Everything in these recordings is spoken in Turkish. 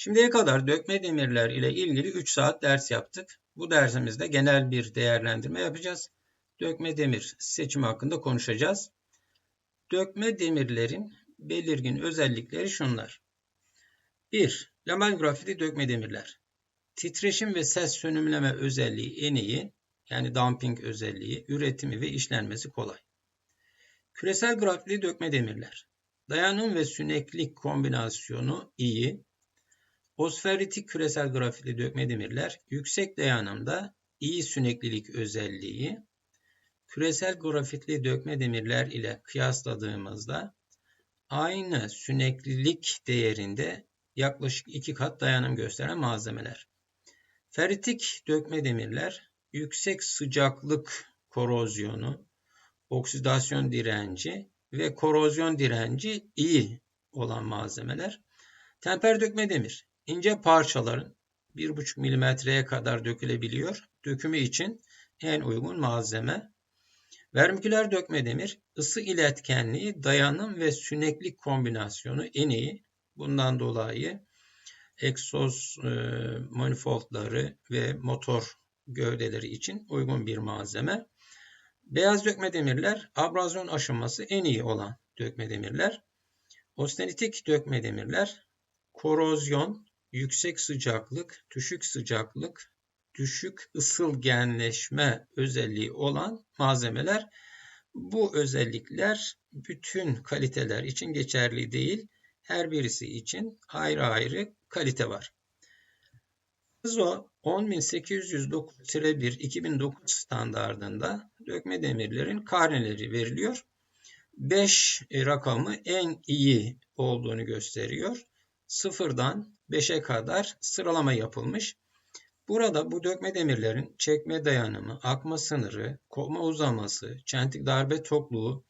Şimdiye kadar dökme demirler ile ilgili 3 saat ders yaptık. Bu dersimizde genel bir değerlendirme yapacağız. Dökme demir seçimi hakkında konuşacağız. Dökme demirlerin belirgin özellikleri şunlar. 1. Lamel grafiti dökme demirler. Titreşim ve ses sönümleme özelliği en iyi, yani damping özelliği, üretimi ve işlenmesi kolay. Küresel grafitli dökme demirler. Dayanım ve süneklik kombinasyonu iyi, Fosferitik küresel grafitli dökme demirler yüksek dayanımda iyi süneklilik özelliği küresel grafitli dökme demirler ile kıyasladığımızda aynı süneklilik değerinde yaklaşık iki kat dayanım gösteren malzemeler. Feritik dökme demirler yüksek sıcaklık korozyonu, oksidasyon direnci ve korozyon direnci iyi olan malzemeler. Temper dökme demir ince parçaların 1,5 milimetreye kadar dökülebiliyor. Dökümü için en uygun malzeme. Vermiküler dökme demir, ısı iletkenliği, dayanım ve süneklik kombinasyonu en iyi. Bundan dolayı egzoz e, manifoldları ve motor gövdeleri için uygun bir malzeme. Beyaz dökme demirler, abrazyon aşınması en iyi olan dökme demirler. Ostenitik dökme demirler, korozyon, yüksek sıcaklık, düşük sıcaklık, düşük ısıl genleşme özelliği olan malzemeler. Bu özellikler bütün kaliteler için geçerli değil. Her birisi için ayrı ayrı kalite var. ISO 10809-1 2009 standardında dökme demirlerin karneleri veriliyor. 5 rakamı en iyi olduğunu gösteriyor. Sıfırdan 5'e kadar sıralama yapılmış. Burada bu dökme demirlerin çekme dayanımı, akma sınırı, kopma uzaması, çentik darbe tokluğu,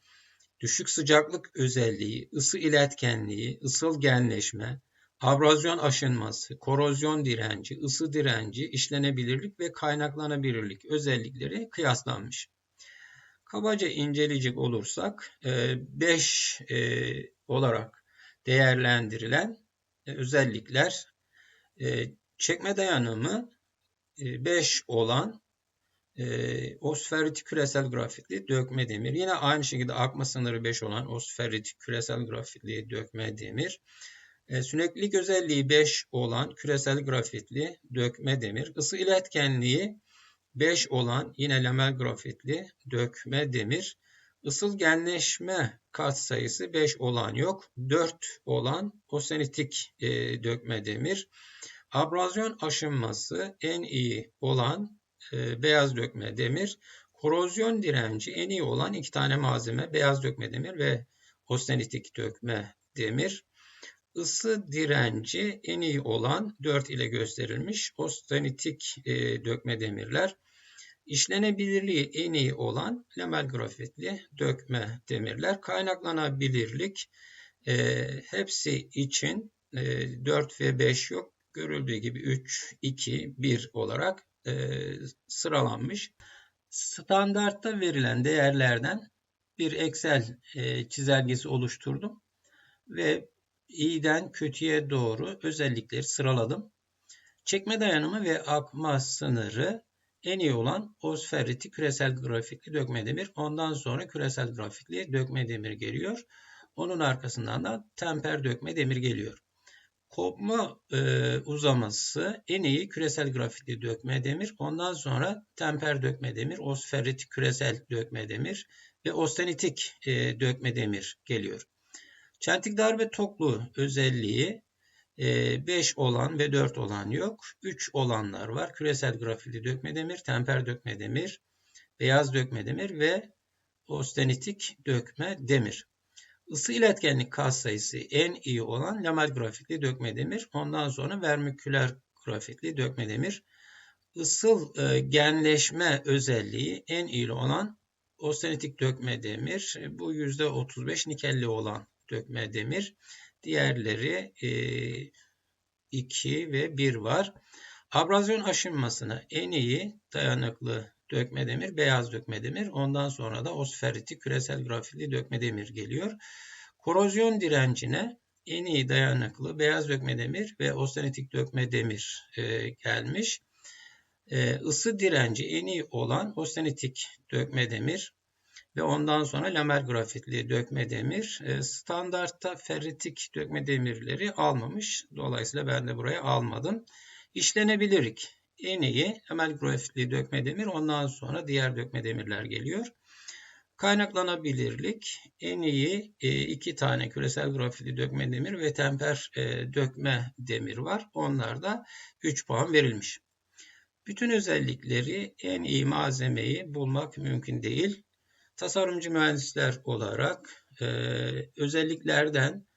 düşük sıcaklık özelliği, ısı iletkenliği, ısıl genleşme, abrazyon aşınması, korozyon direnci, ısı direnci, işlenebilirlik ve kaynaklanabilirlik özellikleri kıyaslanmış. Kabaca inceleyecek olursak 5 e, e, olarak değerlendirilen özellikler e, çekme dayanımı 5 e, olan osferit küresel grafitli dökme demir. Yine aynı şekilde akma sınırı 5 olan osferit küresel grafitli dökme demir. Süneklilik özelliği 5 olan küresel grafitli dökme demir. Isı iletkenliği 5 olan yine lamel grafitli dökme demir. Isıl genleşme katsayısı 5 olan yok. 4 olan osenitik e, dökme demir. Abrazyon aşınması en iyi olan e, beyaz dökme demir. Korozyon direnci en iyi olan iki tane malzeme beyaz dökme demir ve ostenitik dökme demir. Isı direnci en iyi olan 4 ile gösterilmiş ostenitik e, dökme demirler. İşlenebilirliği en iyi olan lamel grafitli dökme demirler. Kaynaklanabilirlik e, hepsi için e, 4 ve 5 yok. Görüldüğü gibi 3, 2, 1 olarak e, sıralanmış. Standartta verilen değerlerden bir Excel e, çizelgesi oluşturdum ve iyiden kötüye doğru özellikleri sıraladım. Çekme dayanımı ve akma sınırı en iyi olan osferriti küresel grafitli dökme demir. Ondan sonra küresel grafitli dökme demir geliyor. Onun arkasından da temper dökme demir geliyor. Kopma e, uzaması en iyi küresel grafitli dökme demir. Ondan sonra temper dökme demir, osferrit küresel dökme demir ve ostenitik e, dökme demir geliyor. Çentik darbe toklu özelliği 5 ee, olan ve 4 olan yok. 3 olanlar var. Küresel grafili dökme demir, temper dökme demir, beyaz dökme demir ve ostenitik dökme demir. Isı iletkenlik katsayısı en iyi olan lamel grafitli dökme demir. Ondan sonra vermiküler grafitli dökme demir. Isıl e, genleşme özelliği en iyi olan ostenitik dökme demir. Bu %35 nikelli olan dökme demir. Diğerleri 2 e, ve 1 var. Abrazyon aşınmasına en iyi dayanıklı dökme demir beyaz dökme demir. Ondan sonra da osferiti küresel grafitli dökme demir geliyor. Korozyon direncine en iyi dayanıklı beyaz dökme demir ve ostenitik dökme demir e, gelmiş. E, ısı direnci en iyi olan ostenitik dökme demir ve ondan sonra lamel grafitli dökme demir. E, standartta ferritik dökme demirleri almamış. Dolayısıyla ben de buraya almadım. İşlenebilirlik en iyi lamel grafitli dökme demir ondan sonra diğer dökme demirler geliyor. Kaynaklanabilirlik en iyi e, iki tane küresel grafitli dökme demir ve temper e, dökme demir var. Onlarda 3 puan verilmiş. Bütün özellikleri en iyi malzemeyi bulmak mümkün değil. Tasarımcı mühendisler olarak e, özelliklerden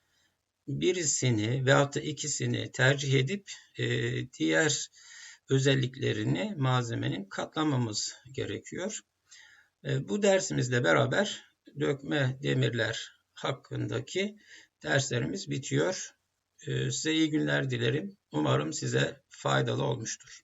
birisini veyahut da ikisini tercih edip e, diğer özelliklerini malzemenin katlamamız gerekiyor. E, bu dersimizle beraber dökme demirler hakkındaki derslerimiz bitiyor. E, size iyi günler dilerim. Umarım size faydalı olmuştur.